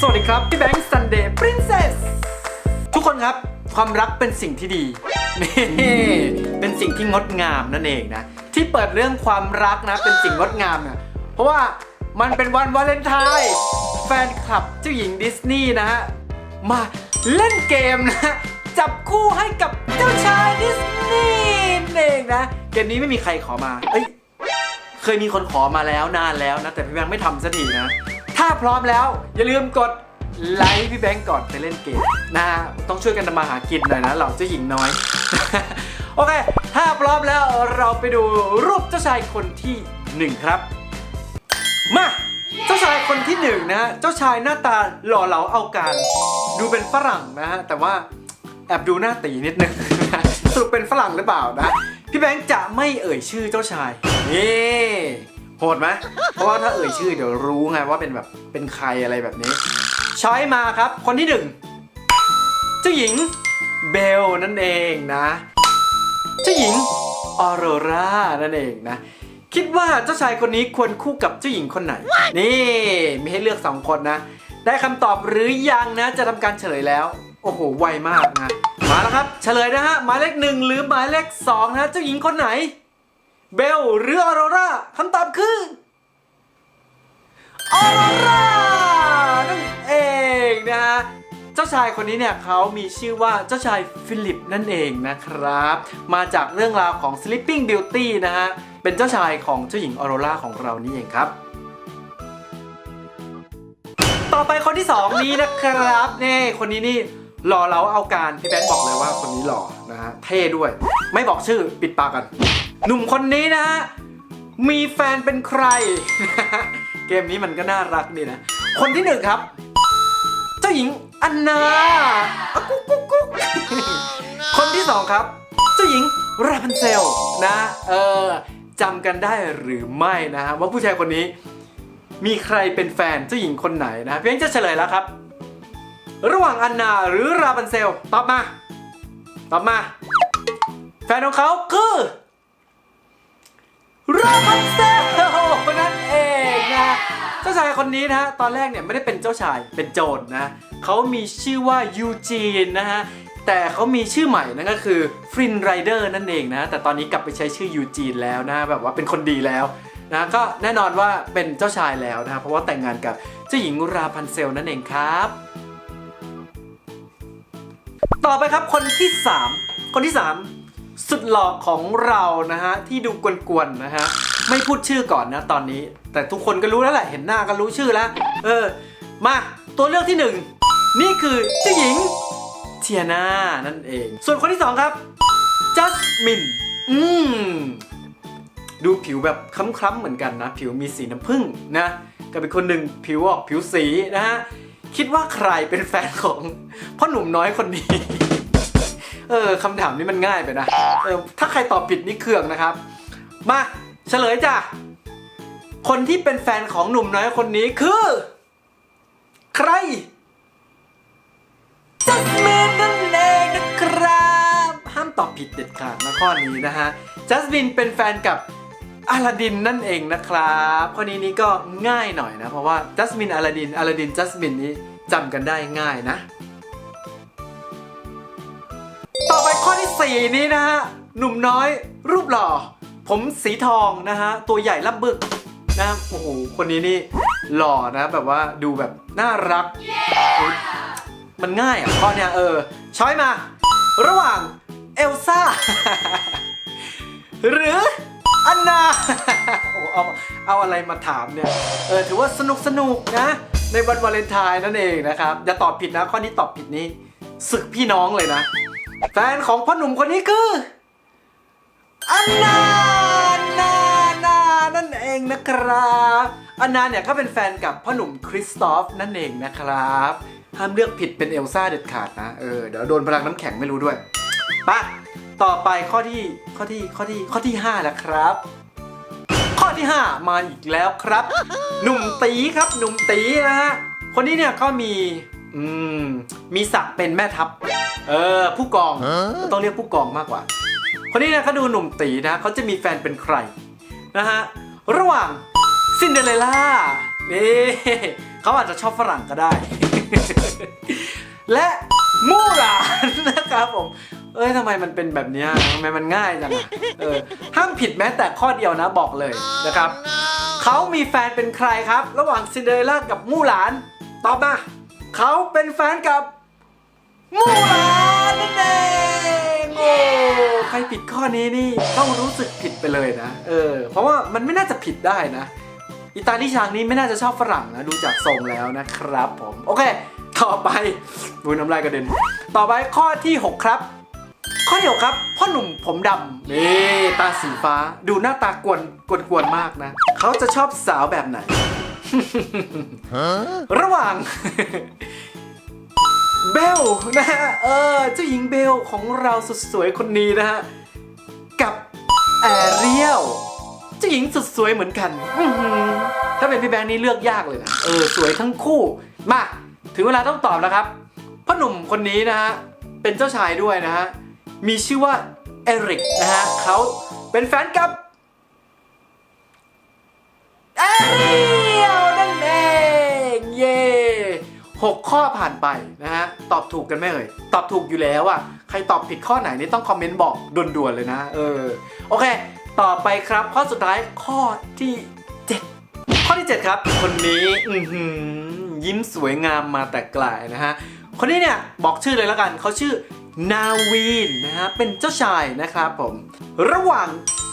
สวัสดีครับ พี่แบงค์ซันเดย์ปรินเซสทุกคนครับความรักเป็นสิ่งที่ดีนี่เป็นสิ่งที่งดงามนั่นเองนะ ที่เปิดเรื่องความรักนะ เป็นสิ่งงดงามเนี่ยเพราะว่ามันเป็นวันวาเลนไทน์แฟนคลับเจ้าหญิงดิสนีย์นะฮะ มาเล่นเกมนะ จับคู่ให้กับเจ้าชายดิสนีย์นั่นเองนะ เกมนี้ไม่มีใครขอมา เอ้ยเคยมีคนขอมาแล้วนานแล้วนะ แต่พี่แบงค์ไม่ทำสักทีนะ ถ้าพร้อมแล้ว อย่าลืมกดไลค์พี่แบงค์ก่อนไปเล่นเกมนะฮะต้องช่วยกันทำมาหากินหน่อยนะเราเจ้าหญิงน้อย โอเค ถ้าพร้อมแล้วเราไปดูรูปเจ้าชายคนที่หนึ่งครับ มา เจ้าชายคนที่หนึ่งนะฮะ เจ้าชายหน้าตาหล่อเหลาเอาการ ดูเป็นฝรั่งนะฮะ แต่ว่าแอบดูหน้าตีนิดนึงสรุปเป็นฝรั่งหรือเปล่านะ พี่แบงค์จะไม่เอ่ยชื่อเจ้าชายนี่ โหดไหมเพราะว่าถ้าเอ่ยชื่อเดี๋ยวรู้ไงว่าเป็นแบบเป็นใครอะไรแบบนี้ ช้อยมาครับ คนที่หนึ่งเจ้าหญิงเบลนั่นเองนะเจ้าหญิงออโรรานั่นเองนะ คิดว่าเจ้าชายคนนี้ควรคู่กับเจ้าหญิงคนไหน นี่มีให้เลือกสองคนนะ ได้คำตอบหรือยังนะ จะทำการเฉลยแล้ว โอ้โห ไวมากนะ มาแล้วครับ เฉลยนะฮะ หมายเลขหนึ่งหรือหมายเลขสองนะ เจ้าหญิงคนไหน เบลหรือออโรราคำตอบคือออโรรานั่นเองนะฮะเจ้าชายคนนี้เนี่ยเขามีชื่อว่าเจ้าชายฟิลิปนั่นเองนะครับ มาจากเรื่องราวของ Sleeping Beauty นะฮะ เป็นเจ้าชายของเจ้าหญิงออโรราของเรานี่เองครับต่อไปคนที่สองนี้นะครับนี่คนนี้นี่หล่อเราเอาการพี่แบงค์บอกเลยว่าคนนี้หล่อนะฮะเท่ด้วย ไม่บอกชื่อปิดปากกัน หนุ่มคนนี้นะฮะ มีแฟนเป็นใคร เกมนี้มันก็น่ารักดีนะ คนที่หนึ่งครับ เจ้าหญิงอันนาอะกุ๊กกุ๊กกุ๊กคนที่สองครับ เจ้าหญิงราพันเซลนะ เออจำกันได้หรือไม่นะฮะว่าผู้ชายคนนี้ มีใครเป็นแฟนเจ้าหญิงคนไหนนะเพียงจะเฉลยแล้วครับ ระหว่างอันนาหรือราพันเซลตอบมา ตอบมา แฟนของเขาคือ ราพันเซลนั่นเองนะเจ้าชายคนนี้นะฮะตอนแรกเนี่ยไม่ได้เป็นเจ้าชายเป็นโจรนะเขามีชื่อว่ายูจีนนะฮะแต่เขามีชื่อใหม่นั่นก็คือฟรินไรเดอร์นั่นเองนะแต่ตอนนี้กลับไปใช้ชื่อยูจีนแล้วนะแบบว่าเป็นคนดีแล้วนะก็แน่นอนว่าเป็นเจ้าชายแล้วนะเพราะว่าแต่งงานกับเจ้าหญิงราพันเซลนั่นเองครับ ต่อไปครับคนที่ 3 คนที่ 3 สุดหล่อของเรานะฮะ ที่ดูกวนๆนะฮะ ไม่พูดชื่อก่อนนะตอนนี้ แต่ทุกคนก็รู้แล้วแหละ เห็นหน้าก็รู้ชื่อแล้ว เออ มาตัวเลือกที่หนึ่งนี่คือเจ้าหญิงเทียนานั่นเอง ส่วนคนที่สองครับจัสมินอืมดูผิวแบบคล้ำๆเหมือนกันนะ ผิวมีสีน้ำผึ้งนะกับอีกคนหนึ่งผิวออกผิวสีนะฮะ คิดว่าใครเป็นแฟนของพ่อหนุ่มน้อยคนนี้ เออคำถามนี้มันง่ายไปนะเออถ้าใครตอบผิดนี่เคืองนะครับ มาเฉลยจ้ะ คนที่เป็นแฟนของหนุ่มน้อยคนนี้คือ ใครจัสมินนั่นเองนะครับ ห้ามตอบผิดเด็ดขาดนะข้อนี้นะฮะจัสมินเป็นแฟนกับอลาดินนั่นเองนะครับข้อนี้นี่ก็ง่ายหน่อยนะ เพราะว่าจัสมินอลาดินอลาดินจัสมินนี้จำกันได้ง่ายนะ ข้อที่4นี้นะฮะ หนุ่มน้อย รูปหล่อ ผมสีทองนะฮะ ตัวใหญ่ล่ำบึกนะโอ้โห คนนี้นี่หล่อนะแบบว่าดูแบบน่ารัก มันง่ายอะข้อเนี้ยเออ ช้อยมา ระหว่างเอลซ่า หรืออันนาโอ้เอาเอาอะไรมาถามเนี่ย เออถือว่าสนุกสนุกนะ ในวันวาเลนไทน์นั่นเองนะครับ อย่าตอบผิดนะ ข้อนี้ตอบผิดนี่ศึกพี่น้องเลยนะ แฟนของพ่อหนุ่มคนนี้คืออันนานันนานั่นเองนะครับอันนาเนี่ยก็เป็นแฟนกับพ่อหนุ่มคริสตอฟนั่นเองนะครับห้ามเลือกผิดเป็นเอลซ่าเด็ดขาดนะเออเดี๋ยวโดนพลังน้ำแข็งไม่รู้ด้วยปะต่อไปข้อที่ข้อที่ข้อที่ข้อที่5แล้วครับ ข้อที่ 5 มาอีกแล้วครับ หนุ่มตีครับหนุ่มตีนะฮะคนนี้เนี่ยก็มีอืมมีศักดิ์เป็นแม่ทัพ เออผู้กองต้องเรียกผู้กองมากกว่า คนนี้เนี่ยเขาดูหนุ่มตีนะเขาจะมีแฟนเป็นใครนะฮะระหว่างซินเดอเรลล่านี่เขาอาจจะชอบฝรั่งก็ได้ และมู่หลานนะครับผม เอ้ยทำไมมันเป็นแบบเนี้ยทำไมมันง่ายจังอะเออห้ามผิดแม้แต่ข้อเดียวนะบอกเลยนะครับเขามีแฟนเป็นใครครับ ระหว่างซินเดอเรลล่ากับมู่หลาน ตอบมาเขาเป็นแฟนกับ มู่หลานนั่นเองโอ้ใครผิดข้อนี้นี่ต้องรู้สึกผิดไปเลยนะ เออ เพราะว่ามันไม่น่าจะผิดได้นะ อิตาลีช้างนี้ไม่น่าจะชอบฝรั่งนะ ดูจากทรงแล้วนะครับผม โอเค ต่อไปดูน้ำลายกระเด็น ต่อไปข้อที่ 6 ครับ ข้อที่หกครับ พ่อหนุ่มผมดำนี่ตาสีฟ้า ดูหน้าตากวนกวนกวนมากนะ เขาจะชอบสาวแบบไหน ระหว่าง เบลนะฮะเออเจ้าหญิงเบลของเราสุดสวยคนนี้นะฮะกับแอเรียลเจ้าหญิงสุดสวยเหมือนกันอื้อหือถ้าเป็นพี่แบงค์นี่เลือกยากเลยนะเออสวยทั้งคู่มาถึงเวลาต้องตอบแล้วครับพ่อหนุ่มคนนี้นะฮะเป็นเจ้าชายด้วยนะฮะมีชื่อว่าเอริกนะฮะเขาเป็นแฟนกับแอรีย 6 ข้อผ่านไปนะฮะ ตอบถูกกันไหมเอ่ย ตอบถูกอยู่แล้วอะ่ะ ใครตอบผิดข้อไหนนี่ต้องคอมเมนต์บอกด่วนๆเลยนะ เออ โอเค ต่อไปครับ ข้อสุดท้ายข้อที่ 7 ข้อที่ 7 ครับ คนนี้อืยิ้มสวยงามมาแต่ไกลนะฮะ คนนี้เนี่ยบอกชื่อเลยแล้วกัน เขาชื่อนาวีนนะฮะ เป็นเจ้าชายนะครับผม ระหว่าง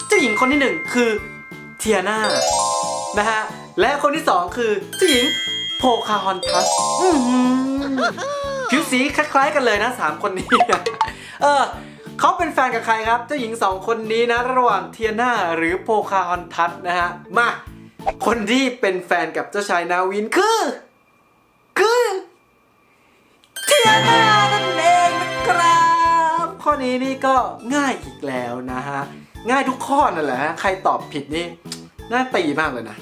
เจ้าหญิงคนที่หนึ่งคือเทียนานะฮะ และคนที่สองคือเจ้าหญิงโพคาฮอนทัส ผิวสีคล้ายๆกันเลยนะสามคนนี้ เออเขาเป็นแฟนกับใครครับ เจ้าหญิงสองคนนี้นะ ระหว่างเทียนาหรือโพคาฮอนทัสนะฮะ มา คนที่เป็นแฟนกับเจ้าชายนาวินคือ คือเทียนานั่นเองนะครับข้อนี้นี่ก็ง่ายอีกแล้วนะฮะ ง่ายทุกข้อนั่นแหละฮะใครตอบผิดนี่น่าตีมากเลยนะ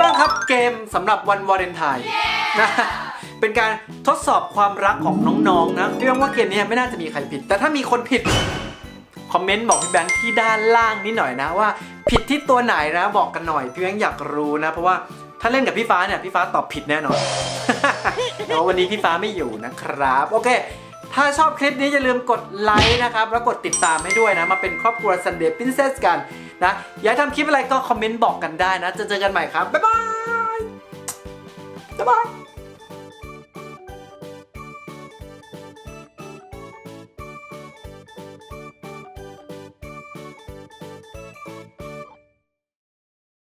บ้างครับเกมสำหรับวันวาเลนไทน์นะเป็นการทดสอบความรักของน้องๆนะพี่แบงค์ว่าเกมนี้ไม่น่าจะมีใครผิด แต่ถ้ามีคนผิด คอมเมนต์บอกพี่แบงค์ที่ด้านล่างนิดหน่อยนะว่า ผิดที่ตัวไหนนะบอกกันหน่อยพี่แบงค์อยากรู้นะ เพราะว่าถ้าเล่นกับพี่ฟ้าเนี่ยพี่ฟ้าตอบผิดแน่นอนแต่ว่าวันนี้พี่ฟ้าไม่อยู่นะครับ โอเค ถ้าชอบคลิปนี้อย่าลืมกดไลค์นะครับแล้วกดติดตามให้ด้วยนะ มาเป็นครอบครัว Sunday Princess กันนะอยากทำคลิปอะไรก็คอมเมนต์บอกกันได้นะจะเจอกันใหม่ครับ บ๊ายบายบ๊ายบาย